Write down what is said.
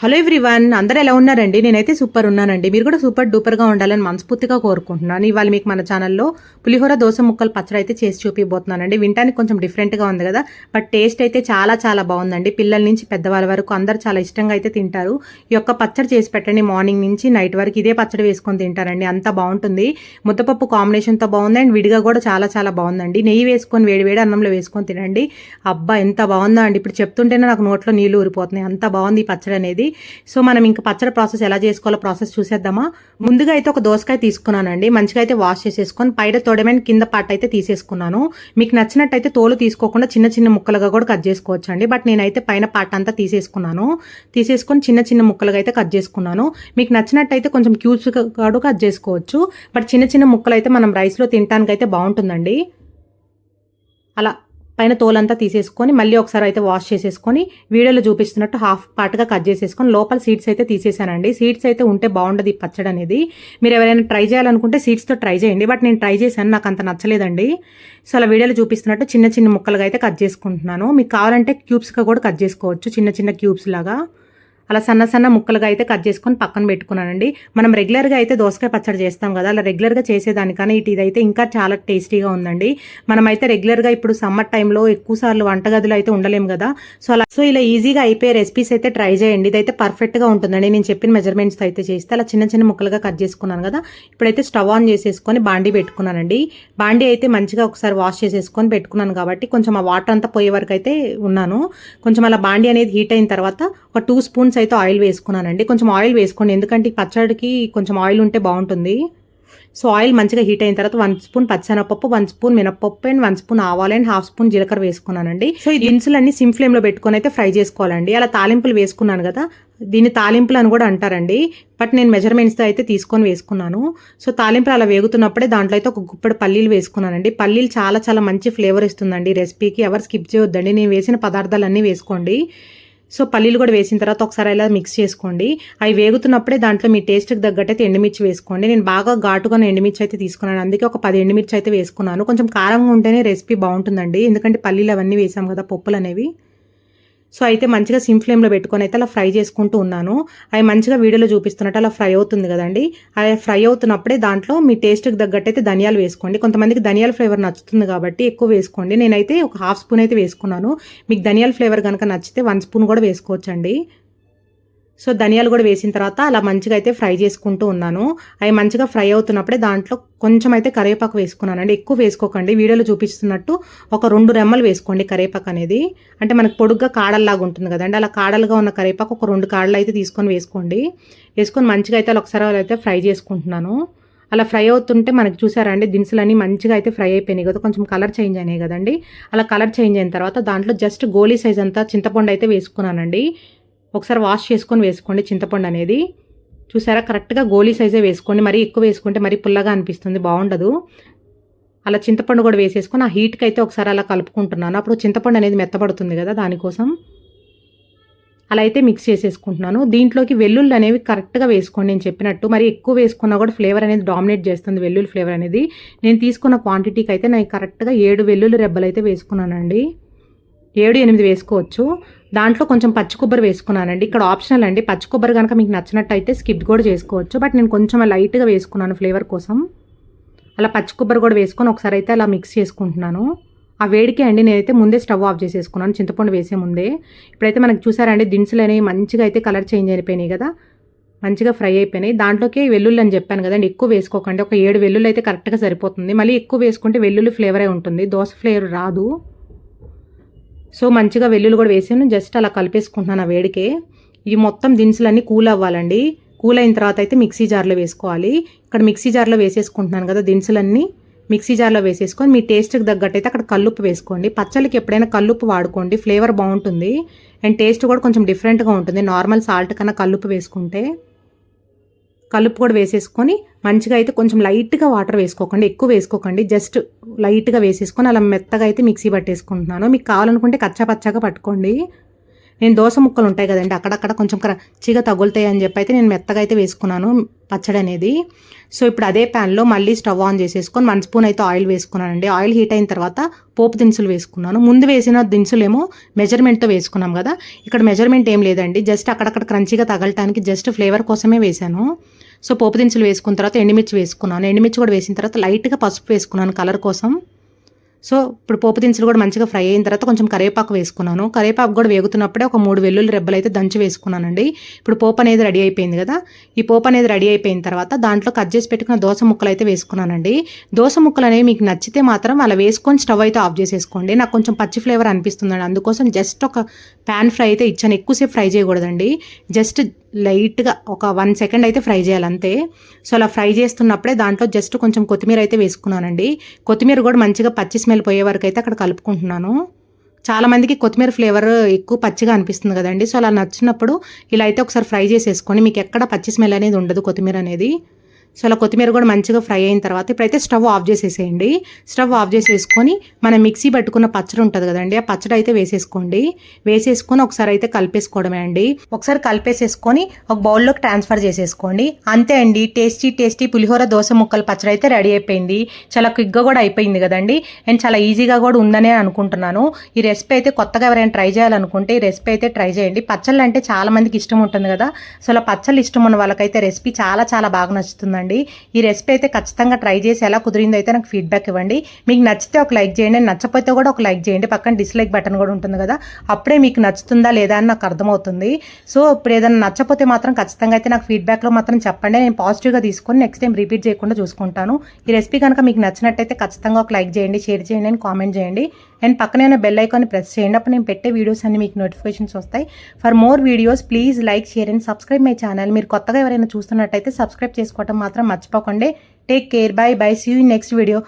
Hello everyone అందరూ ఎలా ఉన్నారండి? నేనైతే సూపర్ ఉన్నానండి. మీరు కూడా సూపర్ డూపర్గా ఉండాలని మనస్ఫూర్తిగా కోరుకుంటున్నాను. ఇవాళ మీకు మన ఛానల్లో పులిహోర దోశ ముక్కలు పచ్చడి అయితే చేసి చూపిపోతున్నానండి వినటానికి కొంచెం డిఫరెంట్గా ఉంది కదా. బట్ టేస్ట్ అయితే చాలా చాలా బాగుందండి. పిల్లల నుంచి పెద్దవాళ్ళ వరకు అందరూ చాలా ఇష్టంగా అయితే తింటారు. ఈ యొక్క పచ్చడి చేసి పెట్టండి. మార్నింగ్ నుంచి నైట్ వరకు ఇదే పచ్చడి వేసుకొని తింటారండి. అంత బాగుంటుంది. ముద్దపప్పు కాంబినేషన్తో బాగుంది. అండ్ విడిగా కూడా చాలా చాలా బాగుందండి. నెయ్యి వేసుకొని వేడివేడి అన్నంలో వేసుకొని తినండి. అబ్బా ఎంత బాగుందా అండి. ఇప్పుడు చెప్తుంటేనే నాకు నోట్లో నీళ్ళు ఊరిపోతున్నాయి. అంత బాగుంది ఈ పచ్చడి అనేది. సో మనం ఇంకా పచ్చడి ప్రాసెస్ ఎలా చేసుకోవాలో ప్రాసెస్ చూసేద్దామా. ముందుగా అయితే ఒక దోసకాయ తీసుకున్నానండి. మంచిగా అయితే వాష్ చేసేసుకొని పైన తొడమైన కింద పార్ట్ అయితే తీసేసుకున్నాను. మీకు నచ్చినట్టయితే తోలు తీసుకోకుండా చిన్న చిన్న ముక్కలుగా కూడా కట్ చేసుకోవచ్చు అండి బట్ నేనైతే పైన పార్ట్ అంతా తీసేసుకున్నాను. తీసేసుకొని చిన్న చిన్న ముక్కలుగా అయితే కట్ చేసుకున్నాను. మీకు నచ్చినట్టయితే కొంచెం క్యూబ్స్ కూడా కట్ చేసుకోవచ్చు. బట్ చిన్న చిన్న ముక్కలు అయితే మనం రైస్లో తినడానికి అయితే బాగుంటుందండి. అలా పైన తోలంతా తీసేసుకొని మళ్ళీ ఒకసారి అయితే వాష్ చేసేసుకొని వీడియోలో చూపిస్తున్నట్టు హాఫ్ పార్ట్గా కట్ చేసేసుకొని లోపల సీడ్స్ అయితే తీసేసానండి సీడ్స్ అయితే ఉంటే బాగుండదు ఈ పచ్చడి అనేది. మీరు ఎవరైనా ట్రై చేయాలనుకుంటే సీడ్స్తో ట్రై చేయండి. బట్ నేను ట్రై చేశాను నాకు అంత నచ్చలేదండి. సో అలా వీడియోలో చూపిస్తున్నట్టు చిన్న చిన్న ముక్కలుగా అయితే కట్ చేసుకుంటున్నాను. మీకు కావాలంటే క్యూబ్స్గా కూడా కట్ చేసుకోవచ్చు చిన్న చిన్న క్యూబ్స్ లాగా. అలా సన్న సన్న ముక్కలుగా అయితే కట్ చేసుకొని పక్కన పెట్టుకున్నానండి. మనం రెగ్యులర్గా అయితే దోసకాయ పచ్చడి చేస్తాం కదా అలా రెగ్యులర్గా చేసేదానికన్నా ఇటు ఇదైతే ఇంకా చాలా టేస్టీగా ఉందండి. మనమైతే రెగ్యులర్గా ఇప్పుడు సమ్మర్ టైంలో ఎక్కువ సార్లు వంటగదిలో అయితే ఉండలేము కదా. సో అలా సో ఇలా ఈజీగా అయిపోయే రెసిపీస్ అయితే ట్రై చేయండి. ఇదైతే పర్ఫెక్ట్గా ఉంటుందండి. నేను చెప్పిన మెజర్మెంట్స్ అయితే చేస్తే అలా చిన్న చిన్న ముక్కలుగా కట్ చేసుకున్నాను కదా ఇప్పుడైతే స్టవ్ ఆన్ చేసేసుకొని బాండీ పెట్టుకున్నానండి. బాండీ అయితే మంచిగా ఒకసారి వాష్ చేసేసుకొని పెట్టుకున్నాను కాబట్టి కొంచెం ఆ వాటర్ అంతా పోయే వరకు అయితే ఉన్నాను. కొంచెం అలా బాండీ అనేది హీట్ అయిన తర్వాత ఒక టూ స్పూన్స్ అయితే ఆయిల్ వేసుకున్నానండి. కొంచెం ఆయిల్ వేసుకోండి. ఎందుకంటే పచ్చడికి కొంచెం ఆయిల్ ఉంటే బాగుంటుంది. సో ఆయిల్ మంచిగా హీట్ అయిన తర్వాత వన్ స్పూన్ పచ్చెనపప్పు వన్ స్పూన్ మినపప్పు అండ్ వన్ స్పూన్ ఆవాలు అండ్ హాఫ్ స్పూన్ జీలకర్ర వేసుకున్నానండి. సో ఈ దినుసులన్నీ సిమ్ ఫ్లేమ్లో పెట్టుకొని అయితే ఫ్రై చేసుకోవాలండి. అలా తాలింపులు వేసుకున్నాను కదా దీన్ని తాలింపులు అని కూడా అంటారండి. బట్ నేను మెజర్మెంట్స్తో అయితే తీసుకొని వేసుకున్నాను. సో తాలింపులు అలా వేగుతున్నప్పుడే దాంట్లో అయితే ఒక గుప్పెడు పల్లీలు వేసుకున్నానండి. పల్లీలు చాలా చాలా మంచి ఫ్లేవర్ ఇస్తుందండి రెసిపీకి. ఎవరు స్కిప్ చేయొద్దండి. నేను వేసిన పదార్థాలన్నీ వేసుకోండి. సో పల్లీలు కూడా వేసిన తర్వాత ఒకసారి ఇలా మిక్స్ చేసుకోండి. అవి వేగుతున్నప్పుడే దాంట్లో మీ టేస్ట్కి తగ్గట్టయితే ఎండుమిర్చి వేసుకోండి. నేను బాగా ఘాటుగా ఎండుమిర్చి అయితే తీసుకున్నాను. అందుకే ఒక పది ఎండుమిర్చి అయితే వేసుకున్నాను. కొంచెం కారంగా ఉంటేనే రెసిపీ బాగుంటుందండి. ఎందుకంటే పల్లీలు అవన్నీ వేసాం కదా పప్పులు అనేవి. సో అయితే మంచిగా సిమ్ ఫ్లేమ్లో పెట్టుకొని అయితే అలా ఫ్రై చేసుకుంటూ ఉన్నాను. అవి మంచిగా వీడియోలో చూపిస్తున్నట్టు అలా ఫ్రై అవుతుంది కదండి. అవి ఫ్రై అవుతున్నప్పుడే దాంట్లో మీ టేస్ట్కి తగ్గట్టు అయితే ధనియాలు వేసుకోండి. కొంతమందికి ధనియాల ఫ్లేవర్ నచ్చుతుంది కాబట్టి ఎక్కువ వేసుకోండి. నేనైతే ఒక హాఫ్ స్పూన్ అయితే వేసుకున్నాను. మీకు ధనియాల ఫ్లేవర్ కనుక నచ్చితే వన్ స్పూన్ కూడా వేసుకోవచ్చండి. సో ధనియాలు కూడా వేసిన తర్వాత అలా మంచిగా అయితే ఫ్రై చేసుకుంటూ ఉన్నాను. అవి మంచిగా ఫ్రై అవుతున్నప్పుడే దాంట్లో కొంచెం అయితే కరివేపాకు వేసుకున్నానండి. ఎక్కువ వేసుకోకండి. వీడియోలో చూపిస్తున్నట్టు ఒక రెండు రెమ్మలు వేసుకోండి కరివేపాకు అనేది. అంటే మనకు పొడుగ్గా కాడల్లాగా ఉంటుంది కదండి. అలా కాడలుగా ఉన్న కరివేపాకు ఒక రెండు కాడలు అయితే తీసుకొని వేసుకోండి. వేసుకొని మంచిగా అయితే అలా ఒకసారి అయితే ఫ్రై చేసుకుంటున్నాను. అలా ఫ్రై అవుతుంటే మనకు చూసారండి దినుసులన్నీ మంచిగా అయితే ఫ్రై అయిపోయినాయి కదా. కొంచెం కలర్ చేంజ్ అయినాయి కదండి. అలా కలర్ చేంజ్ అయిన తర్వాత దాంట్లో జస్ట్ గోలీ సైజ్ అంతా చింతపండు అయితే వేసుకున్నానండి. ఒకసారి వాష్ చేసుకొని వేసుకోండి. చింతపండు అనేది చూసారా? కరెక్ట్గా గోలీ సైజే వేసుకోండి. మరీ ఎక్కువ వేసుకుంటే మరీ పుల్లగా అనిపిస్తుంది. బాగుండదు. అలా చింతపండు కూడా వేసేసుకొని ఆ హీట్కి అయితే ఒకసారి అలా కలుపుకుంటున్నాను. అప్పుడు చింతపండు అనేది మెత్తబడుతుంది కదా దానికోసం. అలా అయితే మిక్స్ చేసేసుకుంటున్నాను. దీంట్లోకి వెల్లుల్లి అనేవి కరెక్ట్గా వేసుకోండి. నేను చెప్పినట్టు మరి ఎక్కువ వేసుకున్నా కూడా ఫ్లేవర్ అనేది డామినేట్ చేస్తుంది వెల్లుల్లి ఫ్లేవర్ అనేది. నేను తీసుకున్న క్వాంటిటీకి అయితే నేను కరెక్ట్గా ఏడు వెల్లుల్లి రెబ్బలు అయితే వేసుకున్నానండి. ఏడు ఎనిమిది వేసుకోవచ్చు. దాంట్లో కొంచెం పచ్చి కొబ్బరి వేసుకున్నానండి. ఇక్కడ ఆప్షనల్ అండి. పచ్చి కొబ్బరి కనుక మీకు నచ్చినట్టయితే స్కిప్ కూడా చేసుకోవచ్చు. బట్ నేను కొంచెం లైట్గా వేసుకున్నాను ఫ్లేవర్ కోసం. అలా పచ్చి కొబ్బరి కూడా వేసుకొని ఒకసారి అయితే అలా మిక్స్ చేసుకుంటున్నాను. ఆ వేడికి అండి. నేనైతే ముందే స్టవ్ ఆఫ్ చేసేసుకున్నాను. చింతపండు వేసే ముందే. ఇప్పుడైతే మనకు చూసారండి దినుసులు అనేవి మంచిగా అయితే కలర్ చేంజ్ అయిపోయినాయి కదా. మంచిగా ఫ్రై అయిపోయినాయి. దాంట్లోకి వెల్లుల్లి అని చెప్పాను కదండి. ఎక్కువ వేసుకోకండి. ఒక ఏడు వెల్లుల్లి అయితే కరెక్ట్గా సరిపోతుంది. మళ్ళీ ఎక్కువ వేసుకుంటే వెల్లుల్లి ఫ్లేవరే ఉంటుంది. దోశ ఫ్లేవర్ రాదు. సో మంచిగా వెల్లుల్లి కూడా వేసాను. జస్ట్ అలా కలిపేసుకుంటున్నాను ఆ వేడికే. ఈ మొత్తం దినుసులన్నీ కూల్ అవ్వాలండి. కూల్ అయిన తర్వాత అయితే మిక్సీ జార్లో వేసుకోవాలి. ఇక్కడ మిక్సీ జార్లో వేసేసుకుంటున్నాను కదా దినుసులన్నీ. మిక్సీ జార్లో వేసేసుకొని మీ టేస్ట్కి తగ్గట్టు అయితే అక్కడ కల్లుప్పు వేసుకోండి. పచ్చళ్ళకి ఎప్పుడైనా కల్లుప్పు వాడుకోండి. ఫ్లేవర్ బాగుంటుంది. అండ్ టేస్ట్ కూడా కొంచెం డిఫరెంట్గా ఉంటుంది. నార్మల్ సాల్ట్ కన్నా కల్లుప్పు వేసుకుంటే. కలుపు కూడా వేసేసుకొని మంచిగా అయితే కొంచెం లైట్గా వాటర్ వేసుకోకండి ఎక్కువ వేసుకోకండి. జస్ట్ లైట్గా వేసేసుకొని అలా మెత్తగా అయితే మిక్సీ పట్టేసుకుంటున్నాను. మీకు కావాలనుకుంటే కచ్చా పచ్చగా పట్టుకోండి. నేను దోశ ముక్కలు ఉంటాయి కదండి అక్కడక్కడ కొంచెం క్రచ్చిగా తగులుతాయి అని చెప్పి అయితే నేను మెత్తగా అయితే వేసుకున్నాను పచ్చడి అనేది. సో ఇప్పుడు అదే ప్యాన్లో మళ్ళీ స్టవ్ ఆన్ చేసేసుకొని వన్ స్పూన్ అయితే ఆయిల్ వేసుకున్నానండి. ఆయిల్ హీట్ అయిన తర్వాత పోపు దినుసులు వేసుకున్నాను. ముందు వేసిన దినుసులేమో మెజర్మెంట్తో వేసుకున్నాం కదా ఇక్కడ మెజర్మెంట్ ఏం లేదండి. జస్ట్ అక్కడక్కడ క్రంచీగా తగలటానికి జస్ట్ ఫ్లేవర్ కోసమే వేశాను. సో పోపు దినుసులు వేసుకున్న తర్వాత ఎండుమిర్చి వేసుకున్నాను. ఎండుమిర్చి కూడా వేసిన తర్వాత లైట్గా పసుపు వేసుకున్నాను కలర్ కోసం. సో ఇప్పుడు పోపు దినుసులు కూడా మంచిగా ఫ్రై అయిన తర్వాత కొంచెం కరివేపాకు వేసుకున్నాను. కరివేపాకు కూడా వేగుతున్నప్పుడే ఒక మూడు వెల్లుల్లి రెబ్బలు అయితే దంచి వేసుకున్నానండి. ఇప్పుడు పోపు అనేది రెడీ అయిపోయింది కదా. ఈ పోపు అనేది రెడీ అయిపోయిన తర్వాత దాంట్లో కట్ చేసి పెట్టుకున్న దోస ముక్కలు అయితే వేసుకున్నానండి. దోస ముక్కలు అనేవి మీకు నచ్చితే మాత్రం అలా వేసుకొని స్టవ్ అయితే ఆఫ్ చేసేసుకోండి. నాకు కొంచెం పచ్చి ఫ్లేవర్ అనిపిస్తుందండి. అందుకోసం జస్ట్ ఒక ప్యాన్ ఫ్రై అయితే ఇచ్చాను. ఎక్కువసేపు ఫ్రై చేయకూడదండి. జస్ట్ లైట్గా ఒక వన్ సెకండ్ అయితే ఫ్రై చేయాలి అంతే సో అలా ఫ్రై చేస్తున్నప్పుడే దాంట్లో జస్ట్ కొంచెం కొత్తిమీర అయితే వేసుకున్నానండి. కొత్తిమీర కూడా మంచిగా పచ్చి స్మెల్ పోయే వరకు అయితే అక్కడ కలుపుకుంటున్నాను. చాలా మందికి కొత్తిమీర ఫ్లేవర్ ఎక్కువ పచ్చిగా అనిపిస్తుంది కదండి. సో అలా నచ్చినప్పుడు ఇలా అయితే ఒకసారి ఫ్రై చేసేసుకొని మీకు ఎక్కడ పచ్చి స్మెల్ అనేది ఉండదు కొత్తిమీర అనేది. సో అలా కొత్తిమీర కూడా మంచిగా ఫ్రై అయిన తర్వాత ఇప్పుడైతే స్టవ్ ఆఫ్ చేసేసేయండి. స్టవ్ ఆఫ్ చేసేసుకొని మనం మిక్సీ పట్టుకున్న పచ్చడి ఉంటుంది కదండి ఆ పచ్చడి అయితే వేసేసుకోండి. వేసేసుకొని ఒకసారి అయితే కలిపేసుకోవడమే అండి. ఒకసారి కలిపేసేసుకొని ఒక బౌల్లోకి ట్రాన్స్ఫర్ చేసేసుకోండి. అంతే అండి టేస్టీ టేస్టీ పులిహోర దోశ ముక్కల పచ్చడి అయితే రెడీ అయిపోయింది. చాలా క్విక్గా కూడా అయిపోయింది కదండి. అండ్ చాలా ఈజీగా కూడా ఉందనే అనుకుంటున్నాను. ఈ రెసిపీ అయితే కొత్తగా ఎవరైనా ట్రై చేయాలనుకుంటే ఈ రెసిపీ అయితే ట్రై చేయండి. పచ్చళ్ళు అంటే చాలా మందికి ఇష్టం ఉంటుంది కదా. సో అలా పచ్చళ్ళు ఇష్టం ఉన్న వాళ్ళకైతే రెసిపీ చాలా చాలా బాగా నచ్చుతుందండి. ఈ రెసిపీ అయితే ఖచ్చితంగా ట్రై చేసి ఎలా కుదిరిందో అయితే నాకు ఫీడ్బ్యాక్ ఇవ్వండి. మీకు నచ్చితే ఒక లైక్ చేయండి. నచ్చకపోతే కూడా ఒక లైక్ చేయండి. పక్కన డిస్లైక్ బటన్ కూడా ఉంటుంది కదా. అప్పుడే మీకు నచ్చుతుందా లేదా అని నాకు అర్థమవుతుంది. సో ఇప్పుడు ఏదైనా నచ్చకపోతే మాత్రం ఖచ్చితంగా అయితే నాకు ఫీడ్బ్యాక్లో మాత్రం చెప్పండి. నేను పాజిటివ్గా తీసుకొని నెక్స్ట్ టైం రిపీట్ చేయకుండా చూసుకుంటాను. ఈ రెసిపీ కనుక మీకు నచ్చినట్టయితే ఖచ్చితంగా ఒక లైక్ చేయండి షేర్ చేయండి అని కామెంట్ చేయండి. అండ్ పక్కనే ఉన్న బెల్ ఐకాన్ని ప్రెస్ చేయండి. అప్పుడు నేను పెట్టే వీడియోస్ అన్ని మీకు నోటిఫికేషన్స్ వస్తాయి. For more videos please like share and subscribe my channel మీరు కొత్తగా ఎవరైనా చూస్తున్నట్టయితే సబ్స్క్రైబ్ చేసుకోవడం మాత్రం మర్చిపోకండి. Take care bye bye see you next video